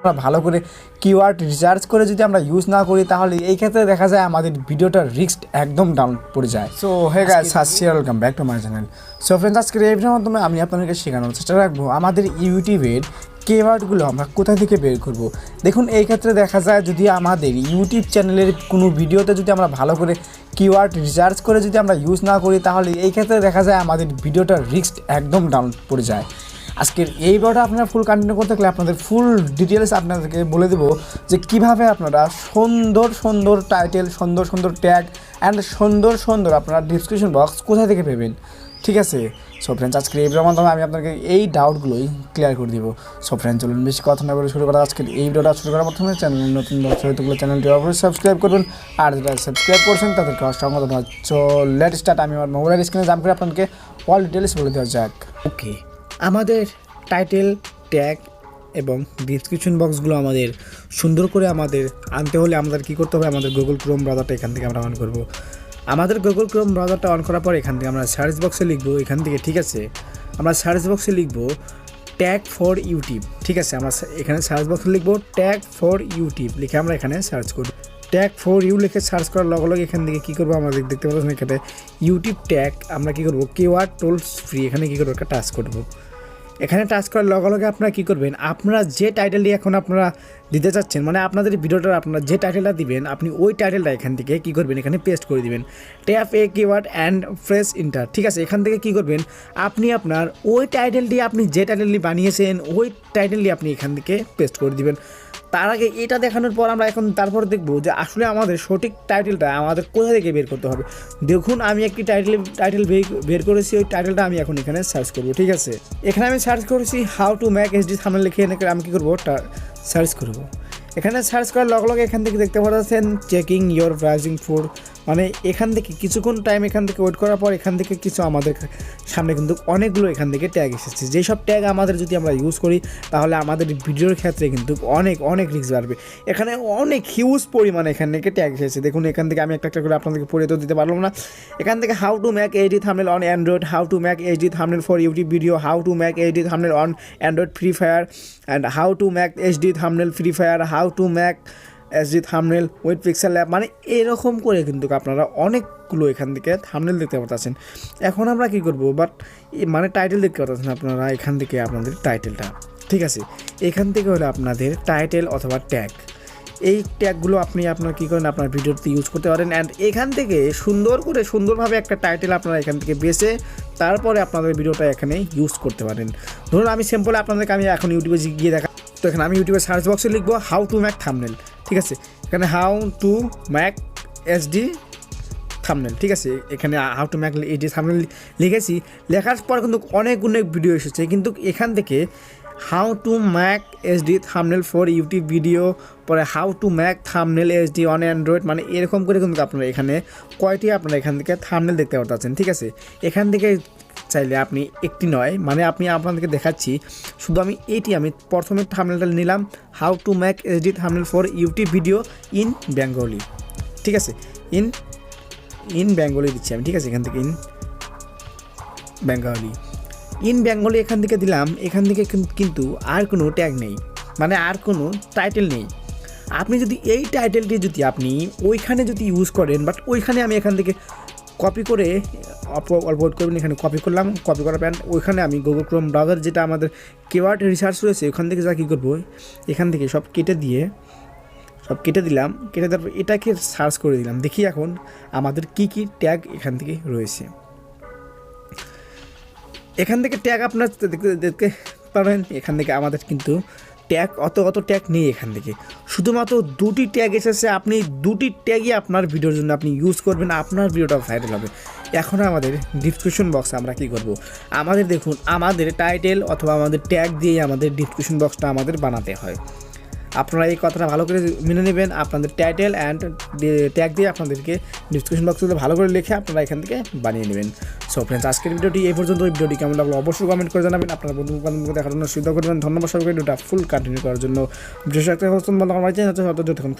আমরা ভালো করে কিওয়ার্ড রিসার্চ করে যদি আমরা ইউজ না করি তাহলে এই ক্ষেত্রে দেখা যায় আমাদের ভিডিওটার রিস্ক একদম ডাউন পড়ে যায়। So hey guys সাসিয়ার welcome back to my channel so friends আজকের এই ভিডিওর মাধ্যমে আমি আপনাদেরকে শেখানোর চেষ্টা রাখব আমাদের ইউটিউবের কিওয়ার্ডগুলো আমরা কোথা থেকে বের করব। দেখুন এই ক্ষেত্রে দেখা যায় যদি আমাদের ইউটিউব চ্যানেলের কোনো ভিডিওতে যদি আমরা ভালো করে কিওয়ার্ড রিসার্চ করে যদি আমরা ইউজ না করি তাহলে এই ক্ষেত্রে দেখা যায় আমাদের ভিডিওটার রিস্ক একদম ডাউন পড়ে যায়। আজকের এই ভিডিওটা আপনারা ফুল কন্টিনিউ করতে গেলে আপনাদের ফুল ডিটেলস আপনাদেরকে বলে দেবো যে কীভাবে আপনারা সুন্দর সুন্দর টাইটেল সুন্দর সুন্দর ট্যাগ অ্যান্ড সুন্দর সুন্দর আপনারা ডিসক্রিপশন বক্স কোথায় থেকে পেবেন? ঠিক আছে? সো ফ্রেন্ডস আজকের এই ভিডিওর মাধ্যমে আমি আপনাকে এই ডাউটগুলোই ক্লিয়ার করে দিব। সো ফ্রেন্ড চলুন বেশি কথা না বলে শুরু করা আজকের এই ভিডিওটা শুরু করার প্রথমে চ্যানেল নতুন হয়তো চ্যানেলটি অবশ্যই সাবস্ক্রাইব করবেন। আর যারা সাবস্ক্রাইব করছেন, তাদেরকে অসংখ্য ধন্যবাদ। সো লেট স্টার্ট আমি আমার মোবাইলের স্ক্রিনে জাম করে আপনাকে অল ডিটেলস বলে দেওয়া যাক। ওকে আমাদের টাইটেল ট্যাগ এবং ডিসক্রিপশন বক্সগুলো আমাদের সুন্দর করে আমাদের আনতে হলে আমাদের কী করতে হবে? আমাদের গুগল ক্রোম ব্রাউজারটা এখান থেকে আমরা অন করব। আমাদের গুগল ক্রোম ব্রাউজারটা অন করার পর এখান থেকে আমরা সার্চ বক্সে লিখব। এখান থেকে, ঠিক আছে? আমরা সার্চ বক্সে লিখব ট্যাগ ফর ইউটিউব ঠিক আছে? আমরা এখানে সার্চ বক্সে লিখব ট্যাগ ফর ইউটিউব লিখে আমরা এখানে সার্চ করব। ট্যাগ ফর ইউ লিখে সার্চ করার লগে লগে এখান থেকে কী করব? আমাদের দেখতে পাচ্ছেন এখানে ইউটিউব ট্যাগ আমরা কী করব? কেওয়ার্ড টোলস ফ্রি এখানে কী করব? একটা টাচ করব। এখানে টাচ করার লগে লগে আপনারা কী করবেন? আপনারা যে টাইটেলটি এখন আপনারা দিতে চাচ্ছেন মানে আপনাদের ভিডিওটার আপনারা যে টাইটেলটা দিবেন, আপনি ওই টাইটেলটা এখান থেকে কী করবেন? এখানে পেস্ট করে দিবেন। Tap a keyword and press enter ঠিক আছে? এখান থেকে কী করবেন? আপনি আপনার ওই টাইটেলটি আপনি যে টাইটেলটি বানিয়েছেন, ওই টাইটেলটি আপনি এখান থেকে পেস্ট করে দিবেন। তার আগে এটা দেখানোর পর আমরা এখন তারপর দেখব যে আসলে আমাদের সঠিক টাইটেলটা আমাদের কোথা থেকে বের করতে হবে। দেখুন, আমি একটি টাইটেল টাইটেল বের করেছি, ওই টাইটেলটা আমি এখন এখানে সার্চ করব, ঠিক আছে? এখানে আমি সার্চ করেছি হাউ টু ম্যাক এসডি সামনে লিখে এনে আমি কী করব? সার্চ করব। এখানে সার্চ করার লগে লগে এখান থেকে দেখতে পাচ্ছেন চেকিং ইয়োর ব্রাউজিং ফোর মানে এখান থেকে কিছুক্ষণ টাইম এখান থেকে ওয়েট করার পর এখান থেকে কিছু আমাদের সামনে কিন্তু অনেকগুলো এখান থেকে ট্যাগ এসেছে। যেই সব ট্যাগ আমাদের যদি আমরা ইউজ করি, তাহলে আমাদের ভিডিওর ক্ষেত্রে কিন্তু অনেক অনেক রিস্ক বাড়বে। এখানে অনেক হিউজ পরিমাণে এখান থেকে ট্যাগ এসেছে। দেখুন, এখান থেকে আমি একটা একটা করে আপনাদেরকে পড়ে তো দিতে পারলাম না। এখান থেকে how to make HD thumbnail on Android how to make HD thumbnail for YouTube video how to make HD thumbnail on Android Free Fire and how to make HD thumbnail Free Fire how to make SD thumbnail with Pixel Lab মানে এরকম করে কিন্তু আপনারা অনেকগুলো এখান থেকে thumbnail দেখতে পাচ্ছেন এখন আমরা কি করব? বাট মানে টাইটেল দেখতে পাচ্ছেন আপনারা, এখান থেকে আপনাদের টাইটেলটা ঠিক আছে? এখান থেকে হলো আপনাদের টাইটেল অথবা ট্যাগ এই ট্যাগগুলো আপনি আপনার কী করেন? আপনার ভিডিওতে ইউজ করতে পারেন। অ্যান্ড এখান থেকে সুন্দর করে সুন্দরভাবে একটা টাইটেল আপনারা এখান থেকে বেছে, তারপরে আপনাদের ভিডিওটা এখানে ইউজ করতে পারেন। ধরুন আমি সিম্পল আপনাদেরকে আমি এখন ইউটিউবে গিয়ে দেখা তো এখানে আমি ইউটিউবে সার্চ বক্সে লিখব হাউ টু ম্যাক থামনেল ঠিক আছে? এখানে how to make SD thumbnail ঠিক আছে? এখানে how to make HD thumbnail লিখেছি। লেখার পর কিন্তু অনেক অনেক ভিডিও এসেছে, কিন্তু এখান থেকে how to make SD thumbnail for YouTube video পরে how to make thumbnail SD on Android মানে এরকম করে কিন্তু আপনারা এখানে কয়টি আপনারা এখান থেকে থামনেল দেখতে পাচ্ছেন ঠিক আছে? এখান থেকে চাইলে আপনি একটি নয়। মানে আপনি আপনাদেরকে দেখাচ্ছি, শুধু আমি এটি, আমি প্রথমে থামনেলটা নিলাম how to make SD thumbnail for YouTube video in Bengali ঠিক আছে? ইন ইন বেঙ্গলি দিচ্ছি আমি, ঠিক আছে? এখান থেকে ইন বেঙ্গলি ইন বেঙ্গলি এখান থেকে দিলাম, এখান থেকে কিন্তু আর কোনো ট্যাগ নেই। মানে আর কোনো টাইটেল নেই। আপনি যদি এই টাইটেলটি যদি আপনি ওইখানে যদি ইউজ করেন বাট ওইখানে আমি এখান থেকে কপি করে অল্প করবেন, এখানে কপি করলাম কপি করার প্যান ওইখানে আমি গুগল ক্রোম ব্রাউজার যেটা আমাদের কেওয়ার্ড রিসার্চ রয়েছে ওখান থেকে যা কী করব, এখান থেকে সব কেটে দিয়ে, সব কেটে দিলাম, কেটে দেওয়ার পর এটাকে সার্চ করে দিলাম, দেখি এখন আমাদের কি কি ট্যাগ এখান থেকে রয়েছে। এখান থেকে ট্যাগ আপনার দেখতে দেখতে পারেন, এখান থেকে আমাদের কিন্তু ট্যাগ অত অত ট্যাগ নেই এখান থেকে। শুধুমাত্র দুটি ট্যাগ এসেছে, আপনি দুটি ট্যাগই আপনার ভিডিওর জন্য আপনি ইউজ করবেন, আপনার ভিডিওটা ভাইরাল হবে। এখন আমাদের ডিসক্রিপশন বক্সে আমরা কি করব? আমাদের দেখুন, আমাদের টাইটেল অথবা আমাদের ট্যাগ দিয়ে আমাদের ডিসক্রিপশন বক্সটা আমাদের বানাতে হয়। আপনারা এই কথাটা ভালো করে মেনে নেবেন, আপনাদের টাইটেল অ্যান্ড ট্যাগ দিয়ে আপনাদেরকে ডিসক্রিপশন বক্সে ভালো করে লিখে আপনারা এখান থেকে বানিয়ে নেবেন। সো ফ্রেন্ডস আজকের ভিডিওটি এই পর্যন্ত। এই ভিডিওটি কেমন লাগল অবশ্যই কমেন্ট করে জানাবেন। আপনার বন্ধু বান্ধবকে দেখার জন্য সুবিধা করবেন ধন্যবাদ সবাইকে। ভিডিওটা ফুল কন্টিনিউ করার জন্য। বিশেষ একটা যতক্ষণ